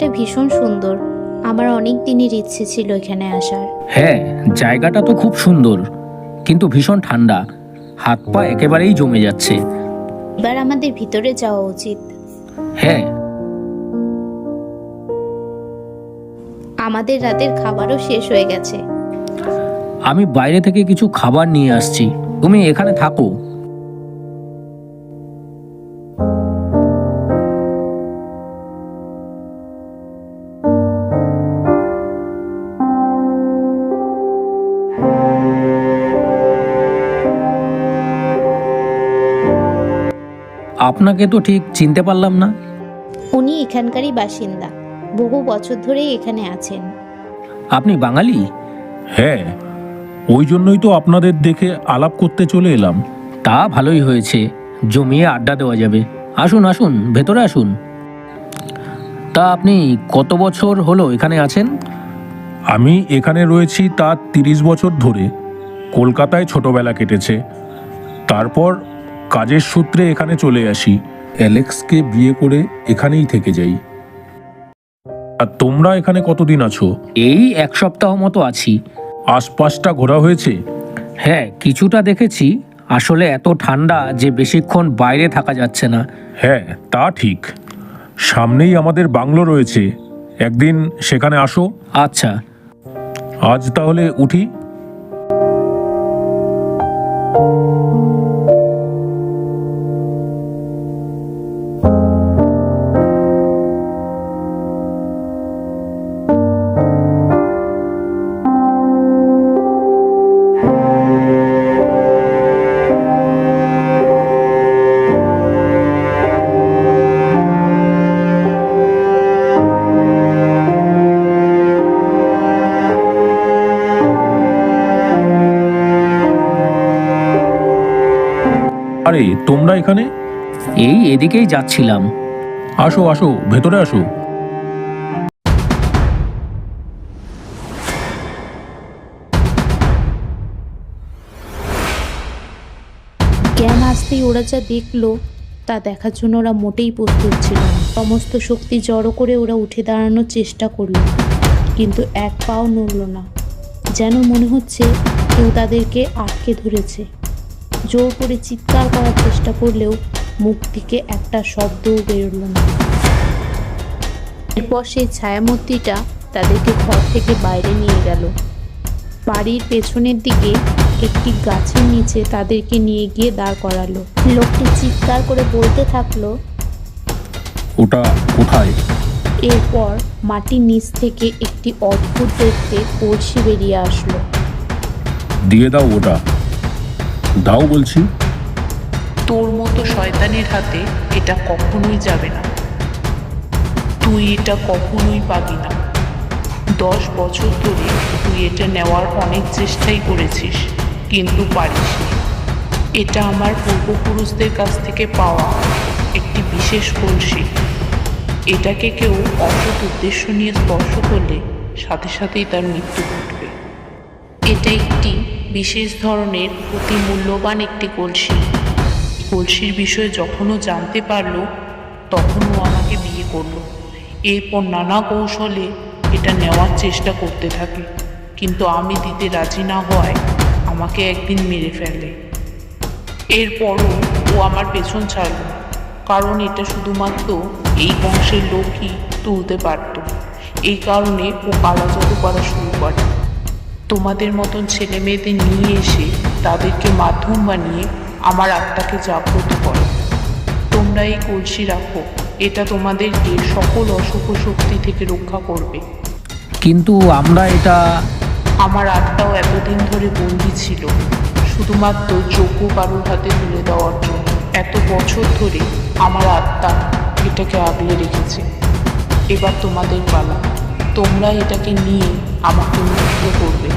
ভীষণ সুন্দর। আমার অনেক দিনের ইচ্ছে ছিল এখানে আসার। হ্যাঁ জায়গাটা তো খুব সুন্দর কিন্তু ভীষণ ঠান্ডা। হাত পা একেবারেই জমে যাচ্ছে। এবার আমাদের ভিতরে যাওয়া উচিত। হ্যাঁ। আমাদের রাতের খাবারও শেষ হয়ে গেছে। আমি বাইরে থেকে কিছু খাবার নিয়ে আসছি। তুমি এখানে থাকো। আপনাকে তো ঠিক চিনতে পারলাম না। উনি এখানকারই বাসিন্দা। বহু বছর ধরেই এখানে আছেন। আপনি বাঙালি? হ্যাঁ ওই জন্যই তো আপনাদের দেখে আলাপ করতে চলে এলাম। তা ভালোই হয়েছে জমিয়ে আড্ডা দেওয়া যাবে। আসুন আসুন ভেতরে আসুন। তা আপনি কত বছর হলো এখানে আছেন? আমি এখানে রয়েছি তা তিরিশ বছর ধরে। কলকাতায় ছোটবেলা কেটেছে। তারপর কাজের সূত্রে এখানে চলে আসি। অ্যালেক্সকে বিয়ে করে এখানেই থেকে যাই। আর তোমরা এখানে কতদিন আছো? এই এক সপ্তাহ মতো আছি। আশপাশটা ঘোরা হয়েছে? হ্যাঁ কিছুটা দেখেছি। আসলে এত ঠান্ডা যে বেশিক্ষণ বাইরে থাকা যাচ্ছে না। হ্যাঁ তা ঠিক। সামনেই আমাদের বাংলো রয়েছে। একদিন সেখানে আসো। আচ্ছা। আজ তাহলে উঠি। আরে তোমরা এখানে? এই এদিকেই যাচ্ছিলাম। আসো আসো ভেতরে আসো। জ্ঞান আসতেই ওরা যা দেখল তা দেখার জন্য ওরা মোটেই প্রস্তুত ছিল না। সমস্ত শক্তি জড়ো করে ওরা উঠে দাঁড়ানোর চেষ্টা করল কিন্তু এক পাও নড়ল না। যেন মনে হচ্ছে কেউ তাদেরকে আটকে ধরেছে। জোর করে চিৎকার করার চেষ্টা করলেও মুখ থেকে একটা শব্দও বেরোলো না। এরপর সেই ছায়ামূর্তিটা তাদেরকে ঘর থেকে বাইরে নিয়ে গেল। বাড়ির পেছনের দিকে একটি গাছের নিচে তাদেরকে নিয়ে গিয়ে দাঁড় করালো। লোকটি চিৎকার করে বলতে থাকল ওটা কোথায়? এরপর মাটির নিচ থেকে একটি অদ্ভুত দেখতে কলসি বেরিয়ে আসলো। দিয়ে দাও ওটা। দাও বলছি। তোর মতো শয়তানের হাতে এটা কখনোই যাবে না। তুই এটা কখনোই পাবি না। দশ বছর ধরে তুই এটা নেওয়ার অনেক চেষ্টাই করেছিস, কিন্তু পারিস এটা আমার পূর্বপুরুষদের কাছ থেকে পাওয়া একটি বিশেষ কলসি। এটাকে কেউ অসৎ উদ্দেশ্য নিয়ে স্পর্শ করলে সাথে সাথেই তার মৃত্যু ঘটবে। এটা একটি বিশেষ ধরনের অতি মূল্যবান একটি কলসি। কলসির বিষয়ে যখনও জানতে পারল, তখনও আমাকে বিয়ে করল। এরপর নানা কৌশলে এটা নেওয়ার চেষ্টা করতে থাকে। কিন্তু আমি দিতে রাজি না হওয়ায় আমাকে একদিন মেরে ফেলে। এরপরও ও আমার পেছন ছাড়ল, কারণ এটা শুধুমাত্র এই বংশের লোকই তুলতে পারত। এই কারণে ও কালা জাদু করা শুরু করে। তোমাদের মতন ছেলে মেয়েদের নিয়ে এসে তাদেরকে মাধ্যম বানিয়ে আমার আত্মাকে জাগ্রত করো। তোমরা এই কলসি রাখো এটা তোমাদেরকে সকল অশুভ শক্তি থেকে রক্ষা করবে। কিন্তু আমরা এটা আমার আত্মাও এতদিন ধরে বন্দি ছিল শুধুমাত্র যোগ্য কারোর হাতে তুলে দেওয়ার জন্য। এত বছর ধরে আমার আত্মা এটাকে আগলে রেখেছে। এবার তোমাদের পালা। তোমরা এটাকে নিয়ে আমাকে উন্নত করবে।